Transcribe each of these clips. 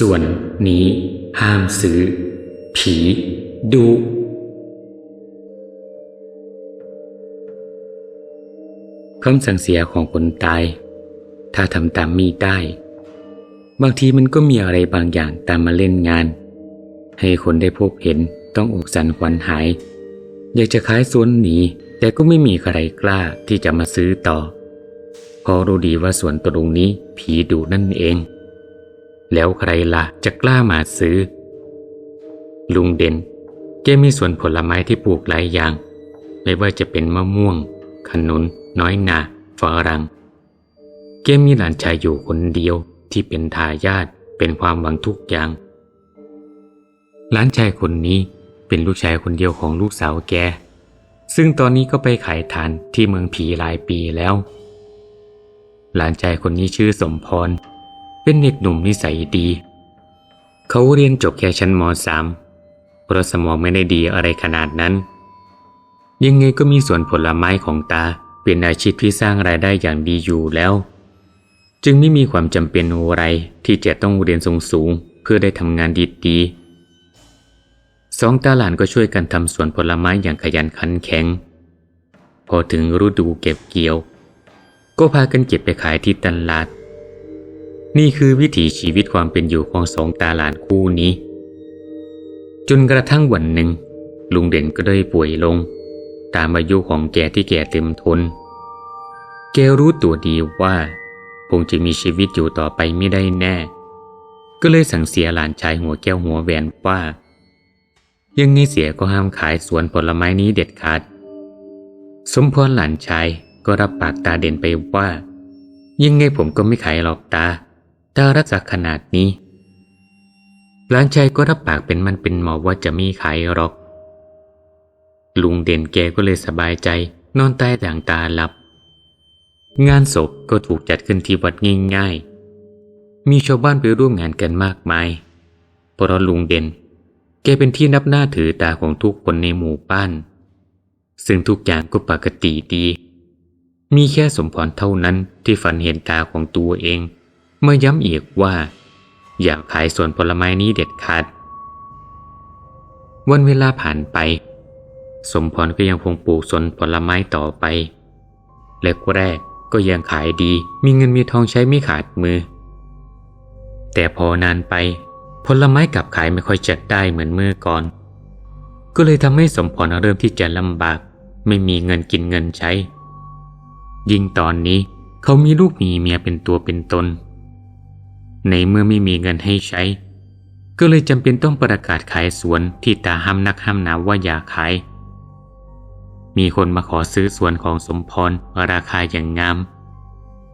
ส่วนนี้ ห้ามซื้อ ผีดุคำสั่งเสียของคนตาย ถ้าทำตามมีได้ บางทีมันก็มีอะไรบางอย่างตามมาเล่นงาน ให้คนได้พบเห็นต้องอกสันขวัญหาย อยากจะขายสวนหนีแต่ก็ไม่มีใครกล้าที่จะมาซื้อต่อเพราะรู้ดีว่าสวนตรงนี้ผีดุนั่นเอง แล้วใครล่ะจะกล้ามาซื้อ ลุงเด่น แกมีสวนผลไม้ที่ปลูกหลายอย่าง ไม่ว่าจะเป็นมะม่วง ขนุน น้อยนาฝรั่งแกมีหลานชายอยู่คนเดียวที่เป็นทายาทเป็นความหวังทุกอย่าง หลานชายคนนี้เป็นลูกชายคนเดียวของลูกสาวแก ซึ่งตอนนี้ก็ไปขายทานที่เมืองผีหลายปีแล้ว หลานชายคนนี้ชื่อสมพร เป็นเด็กหนุ่มนิสัยดี เขาเรียนจบแค่ชั้นมสามเพราะสมองไม่ได้ดีอะไรขนาดนั้น ยังไงก็มีสวนผลไม้ของตาเป็นอาชีพที่สร้างรายได้อย่างดีอยู่แล้ว จึงไม่มีความจำเป็นอะไรที่จะต้องเรียนสูงๆเพื่อได้ทำงานดีๆสองตาหลานก็ช่วยกันทำสวนผลไม้อย่างขยันขันแข็ง พอถึงฤดูเก็บเกี่ยว ก็พากันเก็บไปขายที่ตลาด นี่คือวิถีชีวิตความเป็นอยู่ของสองตาหลานคู่นี้ จนกระทั่งวันหนึ่ง ลุงเด่นก็ได้ป่วยลง ตามอายุของแกที่แก่เต็มทน แกรู้ตัวดีว่า คงจะมีชีวิตอยู่ต่อไปไม่ได้แน่ ก็เลยสั่งเสียหลานชายหัวแก้วหัวแหวนว่า ยังไงเสียก็ห้ามขายสวนผลไม้นี้เด็ดขาด สมพรหลานชายก็รับปากตาเด่นไปว่า ยังไงผมก็ไม่ขายหรอกตา ตารักษาขนาดนี้ หลานชายก็รับปากเป็นมันเป็นหมอว่าจะไม่ขายหรอก ลุงเด่นแกก็เลยสบายใจ นอนใต้ด่างตาหลับ งานศพก็ถูกจัดขึ้นที่วัดง่ายๆ มีชาวบ้านไปร่วมงานกันมากมาย เพราะลุงเด่น แกเป็นที่นับหน้าถือตาของทุกคนในหมู่บ้าน ซึ่งทุกอย่างก็ปกติดี มีแค่สมพรเท่านั้นที่ฝันเห็นตาของตัวเอง เมื่อย้ำอีกว่า อยากขายสวนผลไม้นี้เด็ดขาด วันเวลาผ่านไป สมพรก็ยังคงปลูกสวนผลไม้ต่อไปแรกแรกก็ยังขายดี มีเงินมีทองใช้ไม่ขาดมือ แต่พอนานไป ผลไม้กลับขายไม่ค่อยจะได้เหมือนเมื่อก่อน ก็เลยทำให้สมพรเริ่มที่จะลำบาก ไม่มีเงินกินเงินใช้ ยิ่งตอนนี้เขามีลูกมีเมียเป็นตัวเป็นตน ในเมื่อไม่มีเงินให้ใช้ ก็เลยจำเป็นต้องประกาศขายสวนที่ตาห้ามนักห้ามหนาว่าอย่าขาย มีคนมาขอซื้อสวนของสมพรราคาอย่างงาม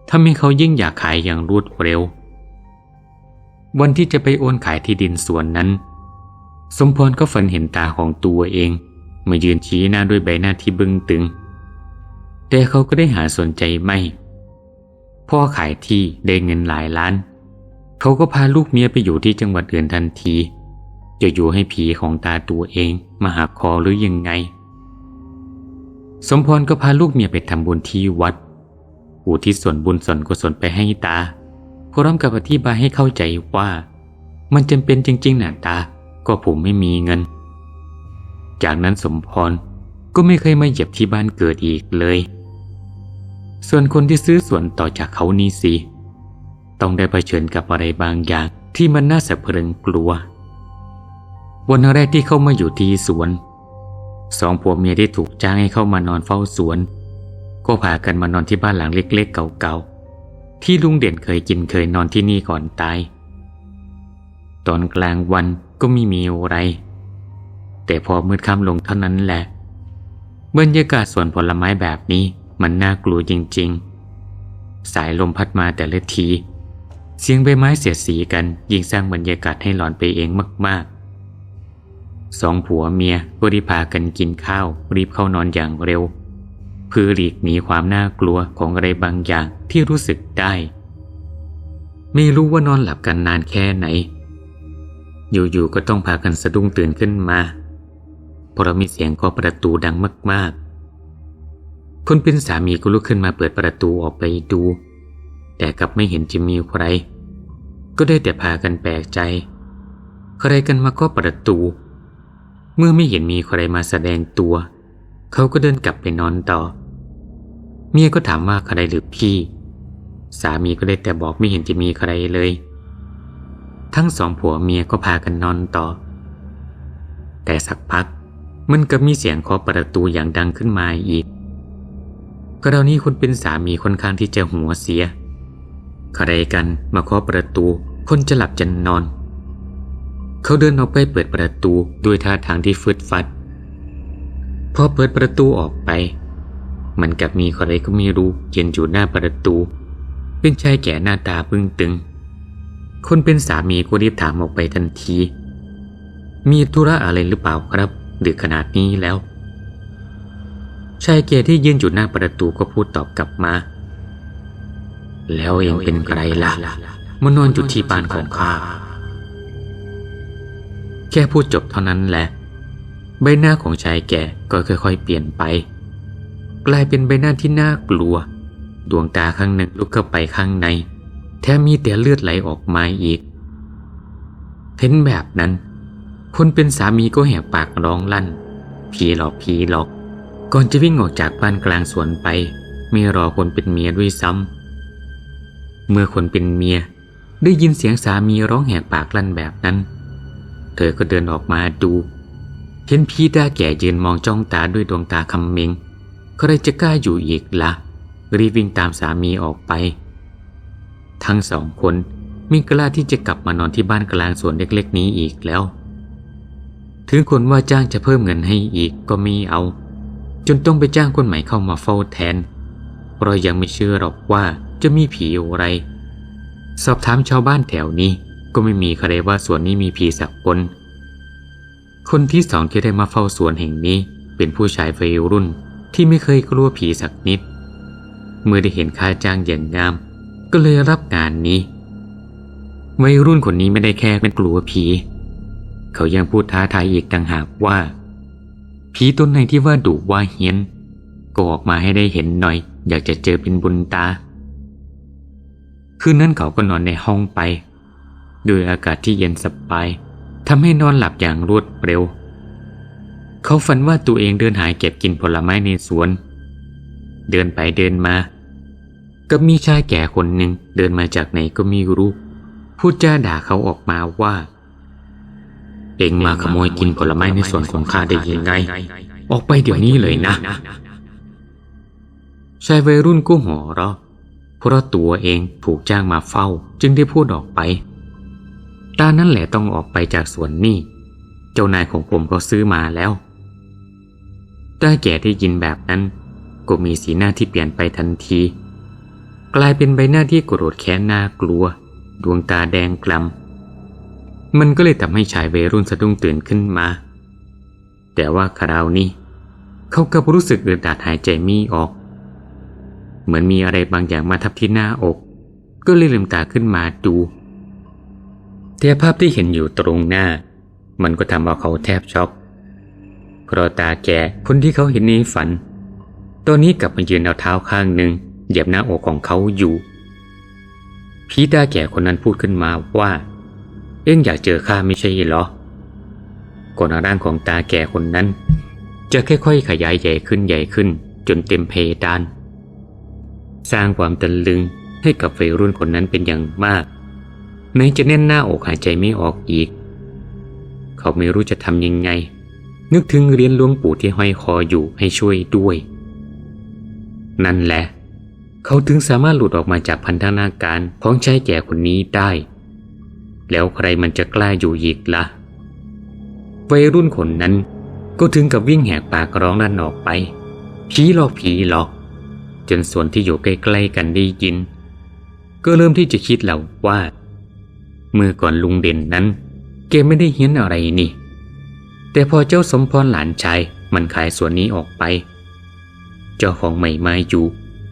ทำให้เขายิ่งอยากขายอย่างรวดเร็ว วันที่จะไปโอนขายที่ดินสวนนั้น สมพรก็ฝันเห็นตาของตัวเองมายืนชี้หน้าด้วยใบหน้าที่บึ้งตึง แต่เขาก็ได้หาสนใจไม่ พ่อขายที่ได้เงินหลายล้าน เขาก็พาลูกเมียไปอยู่ที่จังหวัดอื่นทันที จะอยู่ให้ผีของตาตัวเองมาหาคอหรือยังไง สมพรก็พาลูกเมียไปทำบุญที่วัด อุทิศส่วนบุญส่วนกุศลไปให้ตาพร้อมกับอธิบายให้เข้าใจว่า มันจำเป็นจริงๆนะตา ก็ผมไม่มีเงิน จากนั้นสมพรก็ไม่เคยมาเหยียบที่บ้านเกิดอีกเลย ส่วนคนที่ซื้อส่วนต่อจากเขานี่สิ ต้องได้เผชิญกับอะไรบางอย่างที่มันน่าสะพรึงกลัว วันแรกที่เข้ามาอยู่ที่สวน สองผัวเมียที่ถูกจ้างให้เข้ามานอนเฝ้าสวน ก็พากันมานอนที่บ้านหลังเล็ก ๆ เก่าๆ ที่ลุงเด่นเคยกินเคยนอนที่นี่ก่อนตาย ตอนกลางวันก็ไม่มีอะไร แต่พอมืดค่ำลงเท่านั้นแหละบรรยากาศสวนผลไม้แบบนี้มันน่ากลัวจริง ๆ สายลมพัดมาแต่ละที เสียงใบไม้เสียดสีกันยิ่งสร้างบรรยากาศให้หลอนไปเองมากๆ สองผัวเมียก็รีบพากันกินข้าว รีบเข้านอนอย่างเร็วเพื่อหลีกหนีความน่ากลัวของอะไรบางอย่างที่รู้สึกได้ ไม่รู้ว่านอนหลับกันนานแค่ไหน อยู่ๆก็ต้องพากันสะดุ้งตื่นขึ้นมาเพราะมีเสียงเคาะประตูดังมากๆคนเป็นสามีก็ลุกขึ้นมาเปิดประตูออกไปดู แต่กลับไม่เห็นจะมีใคร ก็ได้แต่พากันแปลกใจ ใครกันมาก็ประตู เมื่อไม่เห็นมีใครมาแสดงตัว เขาก็เดินกลับไปนอนต่อ เมียก็ถามว่าใครหรือพี่ สามีก็ได้แต่บอกไม่เห็นจะมีใครเลย ทั้งสองผัวเมียก็พากันนอนต่อ แต่สักพักมันก็มีเสียงเคาะประตูอย่างดังขึ้นมาอีกกรณีคนเป็นสามีค่อนข้างที่จะหัวเสีย ใครกันมาเคาะประตู คนจะหลับจะนอน เขาเดินออกไปเปิดประตูด้วยท่าทางที่ฟืดฟัด พอเปิดประตูออกไป มันกับมีใครก็ไม่รู้ยืนอยู่หน้าประตู เป็นชายแก่หน้าตาบึ้งตึง คนเป็นสามีก็รีบถามออกไปทันที มีธุระอะไรหรือเปล่าครับดึกขนาดนี้แล้วชายแก่ที่ยืนอยู่หน้าประตูก็พูดตอบกลับมา แล้วเองเป็นใครล่ะมานอนอยู่ที่บ้านของข้า แค่พูดจบเท่านั้นแหละ ใบหน้าของชายแก่ก็ค่อยๆเปลี่ยนไป กลายเป็นใบหน้าที่น่ากลัว ดวงตาข้างหนึ่งลุกเข้าไปข้างใน แถมมีแต่เลือดไหลออกมาอีก เห็นแบบนั้น คนเป็นสามีก็แหกปากร้องลั่น ผีหลอกผีหลอก ก่อนจะวิ่งออกจากบ้านกลางสวนไป ไม่รอคนเป็นเมียด้วยซ้ำ เมื่อคนเป็นเมียได้ยินเสียงสามีร้องแหกปากลั่นแบบนั้น เธอก็เดินออกมาดูเห็นพี่ตาแก่ยืนมองจ้องตาด้วยดวงตาคำเมงใครจะกล้าอยู่อีกละ่ะ รีบวิ่งตามสามีออกไป ทั้งสองคนไม่กล้าที่จะกลับมานอนที่บ้านกลางสวนเล็กๆ นี้อีกแล้ว ถึงคนว่าจ้างจะเพิ่มเงินให้อีกก็ไม่เอา จนต้องไปจ้างคนใหม่เข้ามาเฝ้าแทน เพราะยังไม่เชื่อหรอกว่า จะมีผีอะไร สอบถามชาวบ้านแถวนี้ก็ไม่มีใครว่าสวนนี้มีผีสักคน คนที่สองที่ได้มาเฝ้าสวนแห่งนี้เป็นผู้ชายวัยรุ่นที่ไม่เคยกลัวผีสักนิด เมื่อได้เห็นค่าจ้างอย่างงาม ก็เลยรับงานนี้ วัยรุ่นคนนี้ไม่ได้แค่เป็นกลัวผี เขายังพูดท้าทายอีกต่างหากว่า ผีตนไหนที่ว่าดุว่าเฮี้ยนก็ออกมาให้ได้เห็นหน่อย อยากจะเจอเป็นบุญตา คืนนั้นเขาก็นอนในห้องไป โดยอากาศที่เย็นสบายทำให้นอนหลับอย่างรวดเร็ว เขาฝันว่าตัวเองเดินหายเก็บกินผลไม้ในสวน เดินไปเดินมาก็มีชายแก่คนหนึ่งเดินมาจากไหนก็ไม่รู้ พูดจาด่าเขาออกมาว่า เองมาขโมยกินผลไม้ในสวนของข้าได้ยังไง ออกไปเดี๋ยวนี้เลยนะชายวัยรุ่นก็หัวเราะ เพราะตัวเองถูกจ้างมาเฝ้าจึงได้พูดออกไป ตานั่นแหละต้องออกไปจากสวนนี่ เจ้านายของผมก็ซื้อมาแล้วตาแก่ที่ยินแบบนั้น ก็มีสีหน้าที่เปลี่ยนไปทันที กลายเป็นใบหน้าที่โกรธแค้นน่ากลัว ดวงตาแดงกลำมันก็เลยทำให้ชายวัยรุ่นสะดุ้งตื่นขึ้นมา แต่ว่าคราวนี้ เขากับรู้สึกอึดอัดหายใจม่ออก เหมือนมีอะไรบางอย่างมาทับที่หน้าอก ก็เลยลืมตาขึ้นมาดูแต่ภาพที่เห็นอยู่ตรงหน้า มันก็ทำเอาเขาแทบช็อกเพราะตาแก่คนที่เขาเห็นในฝัน ตอนนี้กลับมายืนเอาเท้าข้างหนึ่งเหยียบหน้าอกของเขาอยู่พี่ตาแก่คนนั้นพูดขึ้นมาว่า เอ็งอยากเจอข้าไม่ใช่เหรอก่อนร่างของตาแก่คนนั้น จะค่อยๆขยายใหญ่ขึ้นใหญ่ขึ้น จนเต็มเพดาน สร้างความตะลึงให้กับวัยรุ่นคนนั้นเป็นอย่างมาก แม้จะแน่นหน้าอกหายใจไม่ออกอีก เขาไม่รู้จะทำยังไง นึกถึงเรียญหลวงปู่ที่ห้อยคออยู่ให้ช่วยด้วย นั่นแหละ เขาถึงสามารถหลุดออกมาจากพันธนาการของชายแก่คนนี้ได้ แล้วใครมันจะกล้าอยู่อีกละ่ะวัยรุ่นคนนั้นก็ถึงกับวิ่งแหกปากร้องนั่นออกไป ผีหลอกผีหลอก จนส่วนที่อยู่ใกล้ๆกันได้ยิน ก็เริ่มที่จะคิดแล้วว่า เมื่อก่อนลุงเด่นนั้น แกไม่ได้เฮี้ยนอะไรนี่ แต่พอเจ้าสมพรหลานชายมันขายส่วนนี้ออกไป เจ้าของใหม่มาอยู่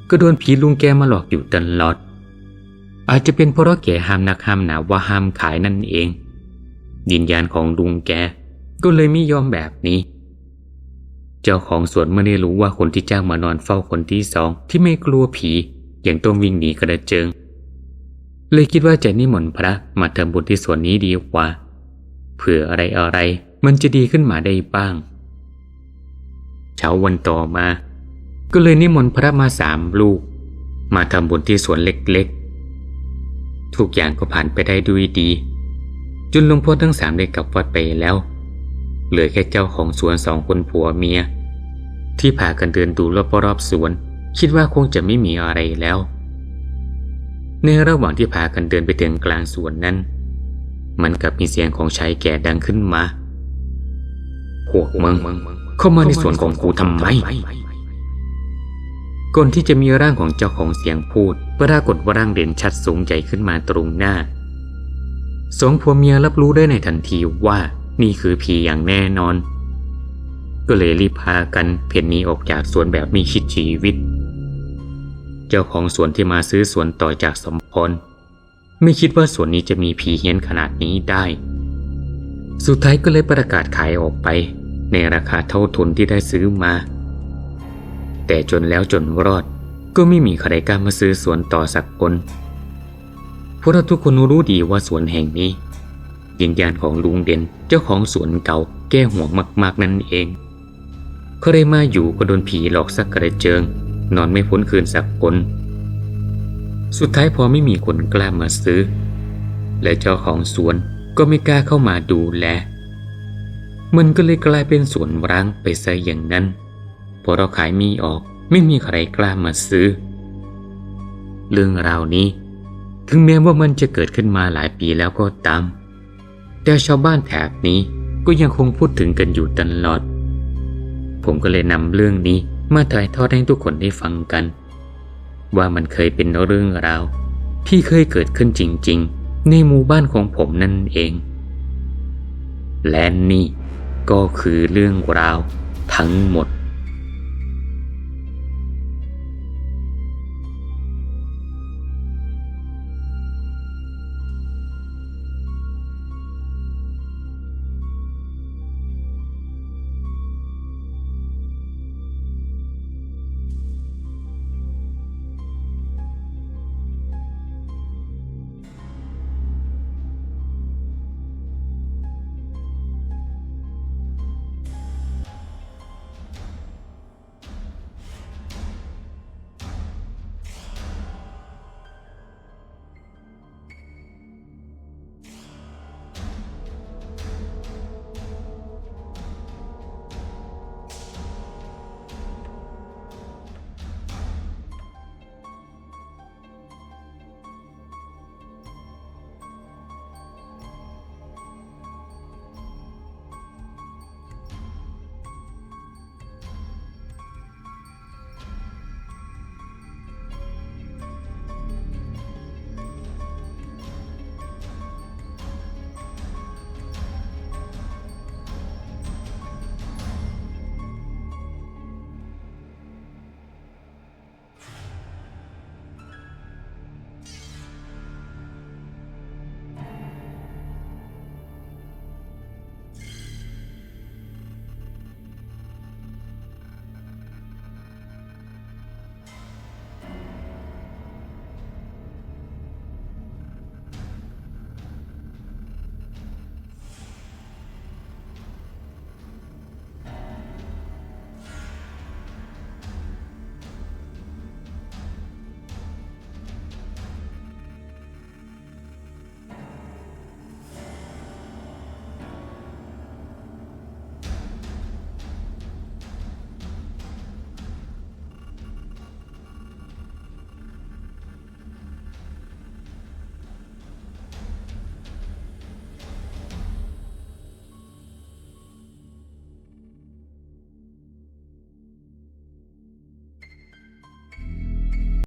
ก็โดนผีลุงแกมาหลอกอยู่ตลอด อาจจะเป็นเพราะแกห้ามนักห้ามหนาว่าห้ามขายนั่นเองดินญาณของลุงแกก็เลยไม่ยอมแบบนี้ เจ้าของสวนเมื่อได้รู้ว่าคนที่จ้างมานอนเฝ้าคนที่สองที่ไม่กลัวผียังต้องวิ่งหนีกระเจิง เลยคิดว่าจะนิมนต์พระมาทำบุญที่สวนนี้ดีกว่าเผื่ออะไรอะไรมันจะดีขึ้นมาได้บ้าง เช้าวันต่อมา ก็เลยนิมนต์พระมาสามลูก มาทำบุญที่สวนเล็กๆ ทุกอย่างก็ผ่านไปได้ด้วยดี จนหลวงพ่อทั้งสามได้กลับวัดไปแล้ว เหลือแค่เจ้าของสวนสองคนผัวเมีย ที่พากันเดินดูรอบๆสวน คิดว่าคงจะไม่มีอะไรแล้ว ในระหว่างที่พากันเดินไปถึงกลางสวนนั้น มันกลับมีเสียงของชายแก่ดังขึ้นมาพวกมึงเข้ามาในสวนของกูทำไมก่อนที่จะมีร่างของเจ้าของเสียงพูดปรากฏว่าร่างเด่นชัดสูงใหญ่ขึ้นมาตรงหน้า สองผัวเมียรับรู้ได้ในทันทีว่า นี่คือผีอย่างแน่นอน ก็เลยรีบพากันเพ่นหนีออกจากสวนแบบมีชิดชีวิต เจ้าของสวนที่มาซื้อสวนต่อจากสมพรไม่คิดว่าสวนนี้จะมีผีเฮี้ยนขนาดนี้ได้ สุดท้ายก็เลยประกาศขายออกไป ในราคาเท่าทุนที่ได้ซื้อมา แต่จนแล้วจนรอด ก็ไม่มีใครกล้ามาซื้อสวนต่อสักคนเพราะเราทุกคนรู้ดีว่าสวนแห่งนี้ วิญญาณของลุงเด่นเจ้าของสวนเก่าแก้ห่วงมากๆนั่นเองใครมาอยู่ก็โดนผีหลอกสักกระเจิง นอนไม่พ้นคืนสักคน สุดท้ายพอไม่มีคนกล้ามาซื้อ และเจ้าของสวนก็ไม่กล้าเข้ามาดูแล มันก็เลยกลายเป็นสวนร้างไปซะอย่างนั้น พอเราขายมีออกไม่มีใครกล้ามาซื้อ เรื่องราวนี้ ถึงแม้ว่ามันจะเกิดขึ้นมาหลายปีแล้วก็ตาม แต่ชาวบ้านแถบนี้ก็ยังคงพูดถึงกันอยู่ตลอด ผมก็เลยนำเรื่องนี้มาถ่ายทอดให้ทุกคนได้ฟังกัน ว่ามันเคยเป็นเรื่องราว ที่เคยเกิดขึ้นจริง ๆ ในหมู่บ้านของผมนั่นเอง และนี่ก็คือเรื่องราวทั้งหมด